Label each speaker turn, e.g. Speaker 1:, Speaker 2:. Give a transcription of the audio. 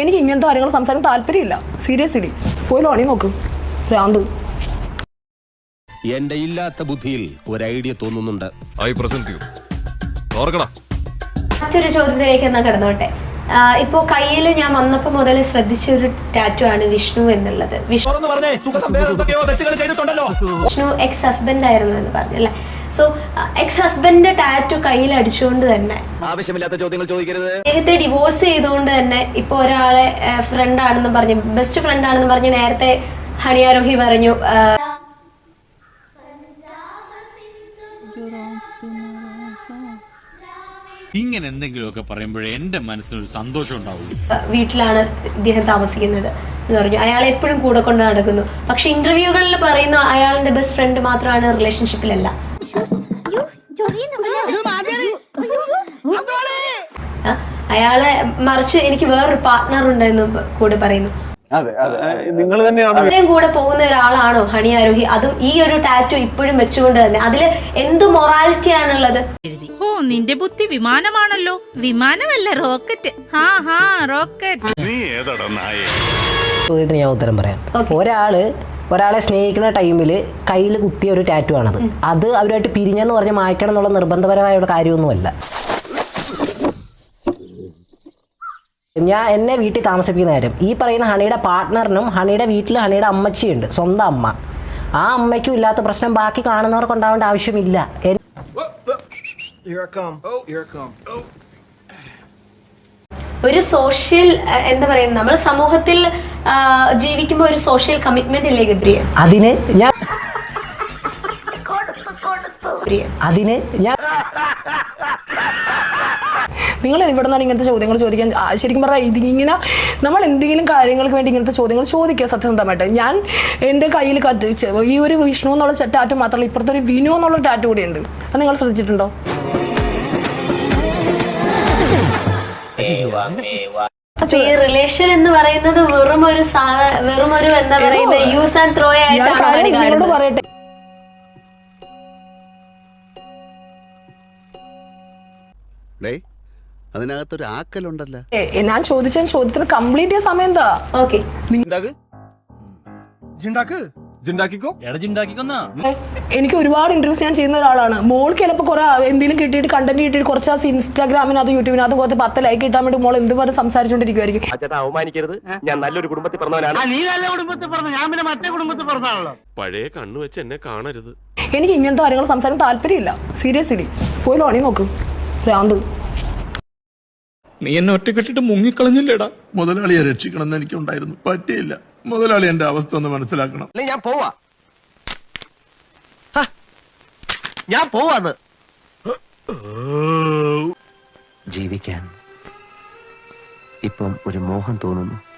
Speaker 1: എനിക്ക് ഇങ്ങനത്തെ കാര്യങ്ങൾ സംസാരിക്കാൻ താല്പര്യമില്ല. സീരിയസ്ലി പോയി ലോണി നോക്ക്. ഭ്രാന്ത്.
Speaker 2: എന്റെ ഇല്ലാത്ത ബുദ്ധിയിൽ ഒരു ഐഡിയ തോന്നുന്നുണ്ട്.
Speaker 3: ഐ പ്രസന്റ് യു ഓർക്കടാ
Speaker 4: മറ്റൊരു ചോദ്യത്തിലേക്ക് എന്നാ കിടന്നോട്ടെ. ഇപ്പോ കയ്യിൽ ഞാൻ വന്നപ്പോ മുതൽ ശ്രദ്ധിച്ച ഒരു ടാറ്റു ആണ് വിഷ്ണു എന്നുള്ളത്. വിഷ്ണു വിഷ്ണു എക്സ് ഹസ്ബൻഡ് ആയിരുന്നു എന്ന് പറഞ്ഞു അല്ലെ? സോ എക്സ് ഹസ്ബൻഡിന്റെ ടാറ്റു കയ്യിൽ അടിച്ചുകൊണ്ട് തന്നെ.
Speaker 5: ആവശ്യമില്ലാത്ത ചോദ്യങ്ങൾ ചോദിക്കരുത്.
Speaker 4: അദ്ദേഹത്തെ ഡിവോഴ്സ് ചെയ്തുകൊണ്ട് തന്നെ ഇപ്പൊ ഒരാളെ ഫ്രണ്ട് ആണെന്ന് പറഞ്ഞ് ബെസ്റ്റ് ഫ്രണ്ട് ആണെന്ന് പറഞ്ഞ് നേരത്തെ ഹണിയാരോഹി പറഞ്ഞു
Speaker 6: ഇങ്ങനെ എന്തെങ്കിലുമൊക്കെ പറയുമ്പോഴേ എന്റെ മനസ്സിനൊരു സന്തോഷം ഉണ്ടാവുള്ളൂ.
Speaker 4: വീട്ടിലാണ് ഇദ്ദേഹം താമസിക്കുന്നത് എന്ന് പറഞ്ഞു. അയാൾ എപ്പോഴും കൂടെ കൊണ്ട് നടക്കുന്നു. പക്ഷെ ഇന്റർവ്യൂകളിൽ പറയുന്നു അയാളുടെ ബെസ്റ്റ് ഫ്രണ്ട് മാത്രമാണ് റിലേഷൻഷിപ്പിലല്ല അയാളെ മറിച്ച് എനിക്ക് വേറൊരു പാർട്ട്ണർ ഉണ്ടെന്നും കൂടെ പറയുന്നു.
Speaker 7: നിങ്ങൾ തന്നെയാണ്?
Speaker 4: അദ്ദേഹം കൂടെ പോകുന്ന ഒരാളാണോ ഹണി ആരോഹി? അതും ഈ ഒരു ടാറ്റു ഇപ്പോഴും വെച്ചുകൊണ്ട് തന്നെ. അതിൽ എന്ത് മൊറാലിറ്റി ആണുള്ളത്?
Speaker 8: ഓ നിന്റെ ബുദ്ധി വിമാനമാണല്ലോ. വിമാനമല്ല റോക്കറ്റ് ഹാ ഹാ റോക്കറ്റ്
Speaker 9: ചോദ്യത്തിന് ഞാൻ ഉത്തരം പറയാം.
Speaker 4: ഒരാൾ
Speaker 9: ഒരാളെ സ്നേഹിക്കുന്ന ടൈമിൽ കയ്യിൽ കുത്തിയ ഒരു ടാറ്റു ആണത്. അത് അവരുമായിട്ട് പിരിഞ്ഞെന്ന് പറഞ്ഞ് മായ്ക്കണം എന്നുള്ള നിർബന്ധപരമായ ഒരു കാര്യമൊന്നുമല്ല. ഞാൻ എന്നെ വീട്ടിൽ താമസിപ്പിക്കുന്ന കാര്യം. ഈ പറയുന്ന ഹണിയുടെ പാർട്ട്ണറിനും ഹണിയുടെ വീട്ടിൽ ഹണിയുടെ അമ്മച്ചിയുണ്ട്. സ്വന്തം അമ്മ. ആ അമ്മയ്ക്കും ഇല്ലാത്ത പ്രശ്നം ബാക്കി കാണുന്നവർക്ക് ഉണ്ടാവേണ്ട ആവശ്യമില്ല.
Speaker 4: ഒരു സോഷ്യൽ എന്താ പറയുക നമ്മൾ സമൂഹത്തിൽ ജീവിക്കുമ്പോൾ ഒരു സോഷ്യൽ കമ്മിറ്റ്മെന്റ് ഇല്ലേ ഗബ്രിയ?
Speaker 9: അതിന് ഞാൻ അതിന് ഞാൻ
Speaker 1: നിങ്ങൾ ഇവിടെ നിന്നാണ് ഇങ്ങനത്തെ ചോദ്യങ്ങൾ ചോദിക്കാൻ ശരിക്കും പറഞ്ഞാൽ ഇതിങ്ങനെ ഇങ്ങനെ നമ്മൾ എന്തെങ്കിലും കാര്യങ്ങൾക്ക് വേണ്ടി ഇങ്ങനത്തെ ചോദ്യങ്ങൾ ചോദിക്കുക സത്യസന്ധമായിട്ട്. ഞാൻ എന്റെ കയ്യിൽ കത്ത് ഈ ഒരു വിഷ്ണു എന്നുള്ള ടാറ്റു മാത്രമല്ല ഇപ്പുറത്തെ ഒരു വിനു എന്നുള്ള ടാറ്റു കൂടി ഉണ്ട്. അത് നിങ്ങൾ ശ്രദ്ധിച്ചിട്ടുണ്ടോ?
Speaker 4: ഈ റിലേഷൻ എന്ന് പറയുന്നത് വെറും ഒരു വെറും ഒരു എന്താ പറയുന്നത് യൂസ് ആൻഡ് ത്രോ ആയിട്ടാണ്
Speaker 1: പറയട്ടെ.
Speaker 2: ഡേ അതിനകത്തൊരു ആക്കലുണ്ടല്ലോ.
Speaker 1: ഞാൻ ചോദിച്ച ചോദ്യത്തിന് കംപ്ലീറ്റ് ചെയ്യാൻ സമയം എന്താ?
Speaker 4: ഓക്കെ.
Speaker 1: എനിക്ക് ഒരുപാട് ഇന്റർവ്യൂസ് ഞാൻ ചെയ്യുന്ന ഒരാളാണ്. മോൾക്ക് ചിലപ്പോൾ കുറെ എന്തെങ്കിലും കിട്ടിയിട്ട് കണ്ടന്റ് കിട്ടിയിട്ട് കുറച്ച് ആ ഇൻസ്റ്റാഗ്രാമിനകത്ത് യൂട്യൂബിനകത്ത് കുറച്ച് പത്ത് ലൈക്ക് കിട്ടാൻ വേണ്ടി മോൾ എന്ത്
Speaker 5: സംസാരിച്ചോണ്ടിരിക്കുവായിരിക്കും അവമാനിക്കരുത്. ഞാൻ നല്ലൊരു കുടുംബത്തിൽ പറഞ്ഞവനാണ്.
Speaker 3: പഴയ കണ്ണു വെച്ച് എന്നെ കാണരുത്.
Speaker 1: എനിക്ക് ഇങ്ങനത്തെ കാര്യങ്ങൾ സംസാരിക്കാൻ താല്പര്യമില്ല. സീരിയസ്ലി പോയി ലോണി നോക്ക്. ഭ്രാന്ത്.
Speaker 6: നീ എന്നെ ഒറ്റക്കെട്ടിട്ട് മുങ്ങിക്കളഞ്ഞില്ലേടാ?
Speaker 10: മുതലാളിയെ രക്ഷിക്കണമെന്ന് എനിക്കുണ്ടായിരുന്നു. പറ്റിയില്ല. മുതലാളി എന്റെ അവസ്ഥ ഒന്ന് മനസ്സിലാക്കണം.
Speaker 5: അല്ലെ ഞാൻ പോവാ. ഹ, ഞാൻ പോവാന്ന്.
Speaker 11: ജീവിക്കാൻ ഇപ്പം ഒരു മോഹം തോന്നുന്നു.